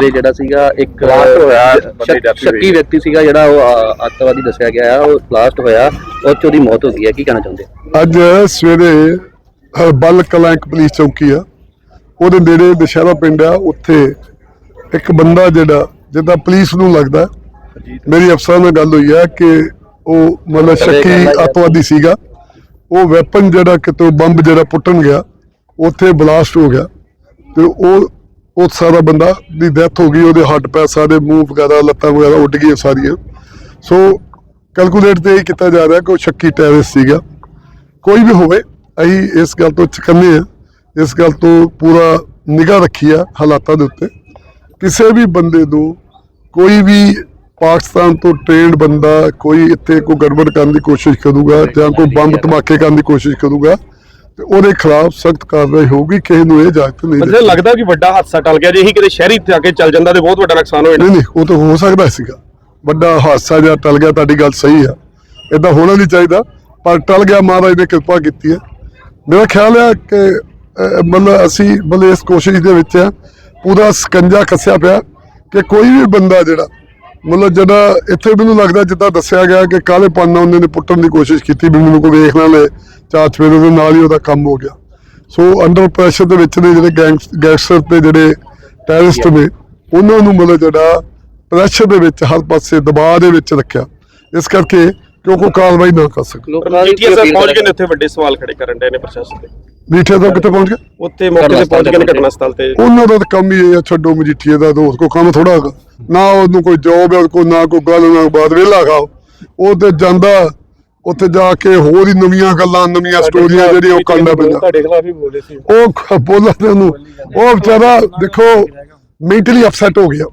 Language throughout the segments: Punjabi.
ਸਵੇਰੇ ਜਿਹੜਾ ਸੀਗਾ ਇੱਕ Blast ਹੋਇਆ, ਸ਼- ਬੰਦੇ ਦੀ death ਵੀ ਸ਼ੱਕੀ। ਵਿਅਕਤੀ ਸੀਗਾ ਜਿਹੜਾ ਉਹ ਅ, ਅੱਤਵਾਦੀ ਦੱਸਿਆ ਗਿਆ ਹੈ ਉਹ ਬਲਾਸਟ ਹੋਇਆ ਉਹ 'ਚ ਉਹਦੀ ਮੌਤ ਹੋ ਗਈ ਹੈ ਕੀ ਕਹਿਣਾ ਚਾਹੁੰਦੇ? ਅੱਜ ਸਵੇਰੇ ਅ, ਬਲ ਕਲਾਂ ਇੱਕ ਪੁਲਿਸ ਚੌਕੀ ਆ। ਉਹਦੇ ਨੇੜੇ ਦਸ਼ਹਿਰਾ ਪਿੰਡ ਆ ਉੱਥੇ ਇੱਕ ਬੰਦਾ ਜਿਹੜਾ ਜਿੱਦਾਂ ਪੁਲਿਸ ਨੂੰ ਲੱਗਦਾ ਮੇਰੀ ਅਫਸਰ ਨਾਲ ਗੱਲ ਹੋਈ ਆ ਕਿ ਉਹ ਮਤਲਬ ਸ਼ੱਕੀ ਅੱਤਵਾਦੀ ਸੀਗਾ। ਉਹ ਵੈਪਨ ਜਿਹੜਾ ਕਿਤੋਂ ਬੰਬ ਜਿਹੜਾ ਪੁੱਟਣ ਗਿਆ ਉੱਥੇ ਬਲਾਸਟ ਹੋ ਗਿਆ। ਤੇ ਉਹ ਉਹ ਸਾਰਾ ਬੰਦਾ, ਦੀ ਡੈਥ ਹੋ ਗਈ, ਉਹਦੇ ਹੱਡ ਪੈਸਾ ਦੇ ਮੂੰਹ ਵਗੈਰਾ, ਲੱਤਾਂ ਵਗੈਰਾ ਉੱਡ ਗਈਆਂ ਸਾਰੀਆਂ। ਸੋ ਕੈਲਕੂਲੇਟ ਤੇ ਇਹ ਕੀਤਾ ਜਾ ਰਿਹਾ ਕਿ ਉਹ ਸ਼ੱਕੀ ਟੈਰਰਿਸਟ ਸੀਗਾ। ਕੋਈ ਵੀ ਹੋਵੇ, ਅਸੀਂ ਇਸ ਗੱਲ ਤੋਂ ਚਕੰਨੇ ਆ। ਇਸ ਗੱਲ ਤੋਂ ਪੂਰਾ ਨਿਗਾਹ ਰੱਖੀ ਆ ਹਾਲਾਤਾਂ ਦੇ ਉੱਤੇ। ਕਿਸੇ ਵੀ ਬੰਦੇ ਨੂੰ ਕੋਈ ਵੀ ਪਾਕਿਸਤਾਨ ਤੋਂ ਟ੍ਰੇਨਡ ਬੰਦਾ ਕੋਈ ਇੱਥੇ ਕੋਈ ਗੜਬੜ ਕਰਨ ਦੀ ਕੋਸ਼ਿਸ਼ ਕਰੂਗਾ ਜਾਂ ਕੋਈ ਬੰਬ ਧਮਾਕੇ ਕਰਨ ਦੀ ਕੋਸ਼ਿਸ਼ ਕਰੂਗਾ ਤੇ ਉਹਦੇ ਖਿਲਾਫ ਸਖਤ ਕਾਰਵਾਈ ਹੋਊਗੀ ਕਿਸੇ ਨੂੰ ਇਹ ਇਜਾਜ਼ਤ ਨਹੀਂ ਮੈਨੂੰ ਦਿੱਤੀ। ਲੱਗਦਾ ਕਿ ਵੱਡਾ ਹਾਦਸਾ ਟਲ ਗਿਆ ਜੇ ਇਹੀ ਕਿਤੇ ਸ਼ਹਿਰੀ ਤੇ ਆ ਕੇ ਚੱਲ ਜਾਂਦਾ ਤੇ ਬਹੁਤ ਵੱਡਾ ਨੁਕਸਾਨ ਹੋਇਆ ਨਹੀਂ ਨਹੀਂ ਉਹ ਤਾਂ ਹੋ ਸਕਦਾ ਸੀਗਾ। ਵੱਡਾ ਹਾਦਸਾ ਜਿਹਾ ਟਲ ਗਿਆ ਤੁਹਾਡੀ ਗੱਲ ਸਹੀ ਆ। ਇਦਾਂ ਹੋਣਾ ਨਹੀਂ ਚਾਹੀਦਾ ਪਰ ਟਲ ਗਿਆ ਮਹਾਰਾਜ ਨੇ ਕਿਰਪਾ ਕੀਤੀ ਹੈ। ਮੇਰਾ ਖਿਆਲ ਹੈ ਕਿ ਅਹ, ਮਤਲਬ ਅਸੀਂ ਮਤਲਬ ਇਸ ਕੋਸ਼ਿਸ਼ ਦੇ ਵਿੱਚ ਆ ਪੂਰਾ ਸਕੰਜਾ ਕੱਸਿਆ ਪਿਆ ਕਿ ਕੋਈ ਵੀ ਬੰਦਾ ਜਿਹੜਾ ਮਤਲਬ ਜਿਹੜਾ ਇੱਥੇ ਮੈਨੂੰ ਲੱਗਦਾ ਜਿੱਦਾਂ ਦੱਸਿਆ ਗਿਆ ਕਿ ਕਾਲੇ ਪੰਨ ਨਾਲ ਉਹਨੇ ਪੁੱਟਣ ਦੀ ਕੋਸ਼ਿਸ਼ ਕੀਤੀ ਵੀ ਮੈਨੂੰ ਕੋਈ ਵੇਖ ਨਾ ਲਏ ਚਾਚ ਫੇਰ ਉਹਦੇ ਨਾਲ ਹੀ ਉਹਦਾ ਕੰਮ ਹੋ ਗਿਆ। ਸੋ ਅੰਡਰ ਪ੍ਰੈਸ਼ਰ ਦੇ ਵਿੱਚ ਨੇ ਜਿਹੜੇ ਗੈਂਗਸ ਗੈਂਗਸਟਰ ਤੇ ਜਿਹੜੇ ਟੈਰਰਿਸਟ ਨੇ, ਉਹਨਾਂ ਨੂੰ ਮਤਲਬ ਜਿਹੜਾ ਪ੍ਰੈਸ਼ਰ ਦੇ ਵਿੱਚ ਹਰ ਪਾਸੇ ਦਬਾਅ ਦੇ ਵਿੱਚ ਰੱਖਿਆ। ਇਸ ਕਰਕੇ ਕਿ ਉਹ ਕੋਈ ਕਾਰਵਾਈ ਨਾ ਕਰ ਸਕੇ ਲੋਕਾਂ ਦੀ ਅਪੀਲ ਪਹੁੰਚ ਗਏ ਨੇ ਉੱਥੇ ਵੱਡੇ ਸਵਾਲ ਖੜੇ ਕਰਨ ਦੇ ਨੇ ਪ੍ਰਸ਼ਾਸਨ ਦੇ। ਮੀਠੇ ਤੋਂ ਕਿੱਥੇ ਪਹੁੰਚ ਗਏ? ਉੱਥੇ ਮੌਕੇ ਤੇ ਪਹੁੰਚ ਗਏ ਨੇ ਘਟਨਾ ਸਥਲ ਤੇ। ਉਹਨਾਂ ਦਾ ਤਾਂ ਕੰਮ ਹੀ ਇਹ ਆ ਛੱਡੋ ਮਜੀਠੀਏ ਦਾ ਦੋਸਤ ਕੋ ਕੰਮ ਥੋੜਾ ਹੈਗਾ। ਨਾ ਉਹਨੂੰ ਕੋਈ ਜੋਬ ਹੈ ਕੋਈ ਨਾ ਕੋਈ ਗੱਲ ਨਾ ਬਾਤ ਵੇਲਾ ਖਾਓ। ਉਹ ਤੇ ਜਾਂਦਾ ਉੱਥੇ ਜਾ ਕੇ ਹੋਰ ਹੀ ਨਵੀਆਂ ਗੱਲਾਂ ਨਵੀਆਂ ਸਟੋਰੀਆਂ ਜਿਹੜੀਆਂ ਉਹ ਕਰਨਾ ਪੈਂਦਾ। ਤੁਹਾਡੇ ਖਿਲਾਫ ਹੀ ਬੋਲੇ ਸੀ। ਉਹ ਬੋਲਣ ਦੇ ਉਹਨੂੰ ਉਹ ਵਿਚਾਰਾ ਦੇਖੋ ਮੈਂਟਲੀ ਅਪਸੈਟ ਹੋ ਗਿਆ।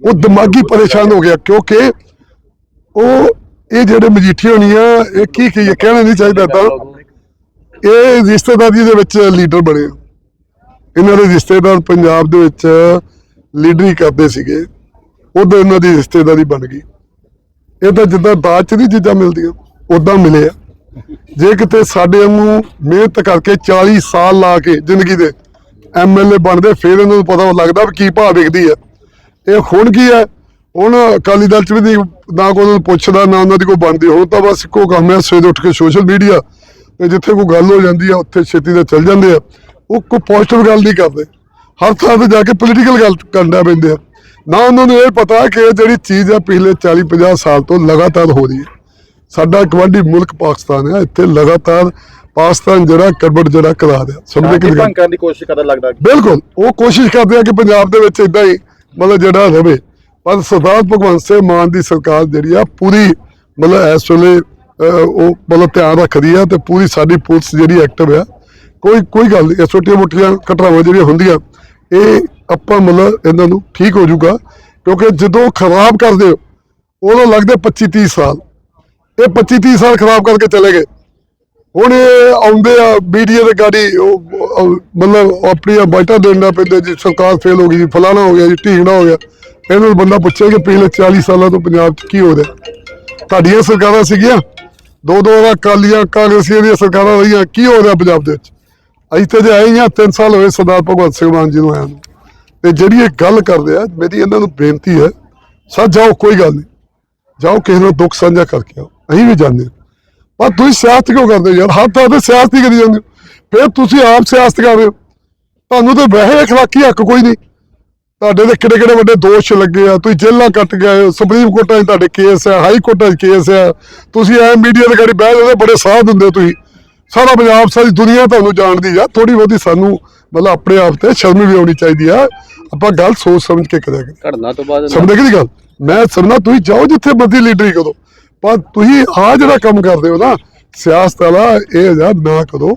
ਉਹ ਦਿਮਾਗੀ ਪਰੇਸ਼ਾਨ ਹੋ ਗਿਆ ਕਿਉਂਕਿ ਉਹ ਇਹ ਜਿਹੜੇ ਮਜੀਠੀ ਹੋਣੀ ਆ ਇਹ ਕੀ ਕੀ ਕਹਿਣਾ ਨਹੀਂ ਚਾਹੀਦਾ ਤਾਂ? ਇਹ ਰਿਸ਼ਤੇਦਾਰੀ ਦੇ ਵਿੱਚ ਲੀਡਰ ਬਣੇ ਆ। ਇਹਨਾਂ ਦੇ ਰਿਸ਼ਤੇਦਾਰ ਪੰਜਾਬ ਦੇ ਵਿੱਚ ਲੀਡਰੀ ਕਰਦੇ ਸੀਗੇ। ਉਦੋਂ ਇਹਨਾਂ ਦੀ ਰਿਸ਼ਤੇਦਾਰੀ ਬਣ ਗਈ। ਇਹ ਤਾਂ ਜਿੱਦਾਂ ਦਾਜ ਚ ਨਹੀਂ ਚੀਜ਼ਾਂ ਮਿਲਦੀਆਂ, ਉਦਾਂ ਮਿਲੇ ਆ। ਜੇ ਕਿਤੇ ਸਾਡੇ ਵਾਂਗੂ ਮਿਹਨਤ ਕਰਕੇ 40 ਸਾਲ ਲਾ ਕੇ ਜ਼ਿੰਦਗੀ ਦੇ ਐਮਐਲਏ ਬਣਦੇ, ਫਿਰ ਇਹਨਾਂ ਨੂੰ ਪਤਾ ਲੱਗਦਾ ਵੀ ਕੀ ਭਾਅ ਵਿਕਦੀ ਆ। ਇਹ ਹੁਣ ਕੀ ਹੈ ਹੁਣ ਅਕਾਲੀ ਦਲ ਚ ਵੀ ਨਹੀਂ ਨਾ ਕੋਈ ਉਹਨਾਂ ਨੂੰ ਪੁੱਛਦਾ ਨਾ ਉਹਨਾਂ ਦੀ ਕੋਈ ਬਣਦੀ। ਹੁਣ ਤਾਂ ਬਸ ਇੱਕੋ ਕੰਮ ਹੈ ਸਵੇਰੇ ਉੱਠ ਕੇ ਸੋਸ਼ਲ ਮੀਡੀਆ ਤੇ ਜਿੱਥੇ ਕੋਈ ਗੱਲ ਹੋ ਜਾਂਦੀ ਆ ਉੱਥੇ ਛੇਤੀ ਦੇ ਚੱਲ ਜਾਂਦੇ ਆ। ਉਹ ਕੋਈ ਪੋਜ਼ਿਟਿਵ ਗੱਲ ਨਹੀਂ ਕਰਦੇ। ਹਰ ਥਾਂ ਤੇ ਜਾ ਕੇ ਪੋਲੀਟੀਕਲ ਗੱਲ ਕਰਨਾ ਪੈਂਦੇ ਆ। ਨਾ ਉਹਨਾਂ ਨੂੰ ਇਹ ਪਤਾ ਕਿ ਜਿਹੜੀ ਚੀਜ਼ ਆ ਪਿਛਲੇ 40 50 ਸਾਲ ਤੋਂ ਲਗਾਤਾਰ ਹੋ ਰਹੀ ਹੈ। ਸਾਡਾ ਗਵਾਂਢੀ ਮੁਲਕ ਪਾਕਿਸਤਾਨ ਹੈ ਇੱਥੇ ਲਗਾਤਾਰ ਪਾਕਿਸਤਾਨ ਜਿਹੜਾ ਕਰਬਟ ਜਿਹੜਾ ਕਰਾ ਰਿਹਾ। ਸਮਝੇ ਕਿ? ਕਰਨ ਦੀ ਕੋਸ਼ਿਸ਼ ਕਰਨ ਲੱਗਦਾ ਬਿਲਕੁਲ। ਉਹ ਕੋਸ਼ਿਸ਼ ਕਰਦੇ ਆ ਕਿ ਪੰਜਾਬ ਦੇ ਵਿੱਚ ਇਦਾਂ ਹੀ ਮਤਲਬ ਜਿਹੜਾ ਰਵੇ। ਪਰ ਸਰਦਾਰ ਭਗਵੰਤ ਸਿੰਘ ਮਾਨ ਦੀ ਸਰਕਾਰ ਜਿਹੜੀ ਆ, ਪੂਰੀ ਮਤਲਬ ਇਸ ਵੇਲੇ ਉਹ ਮਤਲਬ ਧਿਆਨ ਰੱਖਦੀ ਆ ਤੇ ਪੂਰੀ ਸਾਡੀ ਪੁਲਿਸ ਜਿਹੜੀ ਐਕਟਿਵ ਆ, ਕੋਈ ਕੋਈ ਗੱਲ ਨਹੀਂ, ਛੋਟੀਆਂ ਮੋਟੀਆਂ ਘਟਨਾਵਾਂ ਜਿਹੜੀਆਂ ਹੁੰਦੀਆਂ, ਇਹ ਆਪਾਂ ਮਤਲਬ ਇਹਨਾਂ ਨੂੰ ਠੀਕ ਹੋ ਜਾਊਗਾ, ਕਿਉਂਕਿ ਜਦੋਂ ਖਰਾਬ ਕਰਦੇ ਹੋ, ਉਦੋਂ ਲੱਗਦੇ 25 30 ਸਾਲ, ਇਹ 25 30 ਸਾਲ ਖਰਾਬ ਕਰਕੇ ਚਲੇ ਗਏ। ਹੁਣ ਇਹ ਆਉਂਦੇ ਆ ਮੀਡੀਆ ਦੇ ਗਾੜੀ ਮਤਲਬ ਆਪਣੀਆਂ ਬਾਈਟਾਂ ਦੇਣਾ ਪੈਂਦੇ ਜੀ, ਸਰਕਾਰ ਫੇਲ ਹੋ ਗਈ ਜੀ ਫਲਾਣਾ ਹੋ ਗਿਆ ਜੀ ਢੀਂਗੜਾ ਹੋ ਗਿਆ। ਇਹਨਾਂ ਨੂੰ ਬੰਦਾ ਪੁੱਛੇ ਕਿ ਪਿਛਲੇ 40 ਸਾਲਾਂ ਤੋਂ ਪੰਜਾਬ 'ਚ ਕੀ ਹੋ ਰਿਹਾ। ਤੁਹਾਡੀਆਂ ਸਰਕਾਰਾਂ ਸੀਗੀਆਂ? ਦੋ ਦੋ ਵਾਰ ਅਕਾਲੀਆਂ, ਕਾਂਗਰਸੀਆਂ ਦੀਆਂ ਸਰਕਾਰਾਂ ਰਹੀਆਂ। ਕੀ ਹੋ ਰਿਹਾ ਪੰਜਾਬ ਦੇ ਵਿੱਚ? ਅਸੀਂ ਤੇ ਆਏ ਹਾਂ 3 ਸਾਲ ਹੋਏ ਸਰਦਾਰ ਭਗਵੰਤ ਸਿੰਘ ਮਾਨ ਜੀ ਨੂੰ ਆਇਆ ਨੂੰ। ਤੇ ਜਿਹੜੀ ਇਹ ਗੱਲ ਕਰਦੇ ਆ ਮੇਰੀ ਇਹਨਾਂ ਨੂੰ ਬੇਨਤੀ ਹੈ ਸੱਚ ਜਾਓ, ਕੋਈ ਗੱਲ ਨਹੀਂ। ਜਾਓ, ਕਿਸੇ ਨਾਲ ਦੁੱਖ ਸਾਂਝਾ ਕਰਕੇ ਆਓ। ਅਸੀਂ ਵੀ ਜਾਂਦੇ ਹਾਂ। ਪਰ ਤੁਸੀਂ ਸਿਆਸਤ ਕਿਉਂ ਕਰਦੇ ਹੋ ਯਾਰ? ਹਰ ਥਾਂ ਤੇ ਸਿਆਸਤ ਹੀ ਕਰੀ ਜਾਂਦੇ ਹੋ। ਫਿਰ ਤੁਸੀਂ ਆਪ ਸਿਆਸਤ ਕਰ ਰਹੇ ਹੋ। ਤੁਹਾਨੂੰ ਤਾਂ ਵੈਸੇ ਅਖਲਾਕੀ ਹੱਕ ਕੋਈ ਨਹੀਂ। ਤੁਹਾਡੇ ਤੇ ਕਿਹੜੇ ਕਿਹੜੇ ਵੱਡੇ ਦੋਸ਼ ਲੱਗੇ ਆ? ਤੁਸੀਂ ਜੇਲ੍ਹਾਂ ਕੱਟ ਗਏ ਸੁਪਰੀਮ ਕੋਰਟਾਂ 'ਚ ਤੁਹਾਡੇ ਕੇਸ ਆ ਹਾਈ ਕੋਰਟਾਂ 'ਚ ਕੇਸ ਆ। ਤੁਸੀਂ ਐ ਮੀਡੀਆ ਦੇ ਗਾੜੀ ਬਹਿ ਜਾਂਦੇ ਬੜੇ ਸਾਹ ਦਿੰਦੇ ਤੁਸੀਂ। ਸਾਰਾ ਪੰਜਾਬ ਸਾਰੀ ਦੁਨੀਆ ਤੁਹਾਨੂੰ ਜਾਣਦੀ ਆ। ਥੋੜੀ ਬਹੁਤੀ ਸਾਨੂੰ ਮਤਲਬ ਆਪਣੇ ਆਪ ਤੇ ਸ਼ਰਮ ਵੀ ਆਉਣੀ ਚਾਹੀਦੀ ਆ। ਆਪਾਂ ਗੱਲ ਸੋਚ ਸਮਝ ਕੇ ਕਰਿਆ ਘਟਨਾ ਤੋਂ ਬਾਅਦ ਸਮਝਦੇ ਕਿ ਗੱਲ? ਮੈਂ ਸਮਝਣਾ ਤੁਸੀਂ ਜਾਓ ਜਿੱਥੇ ਮਰਜ਼ੀ ਲੀਡਰੀ ਕਰੋ। ਪਰ ਤੁਸੀਂ ਆ ਜਿਹੜਾ ਕੰਮ ਕਰਦੇ ਹੋ ਨਾ ਸਿਆਸਤ ਵਾਲਾ ਇਹ ਨਾ ਕਰੋ।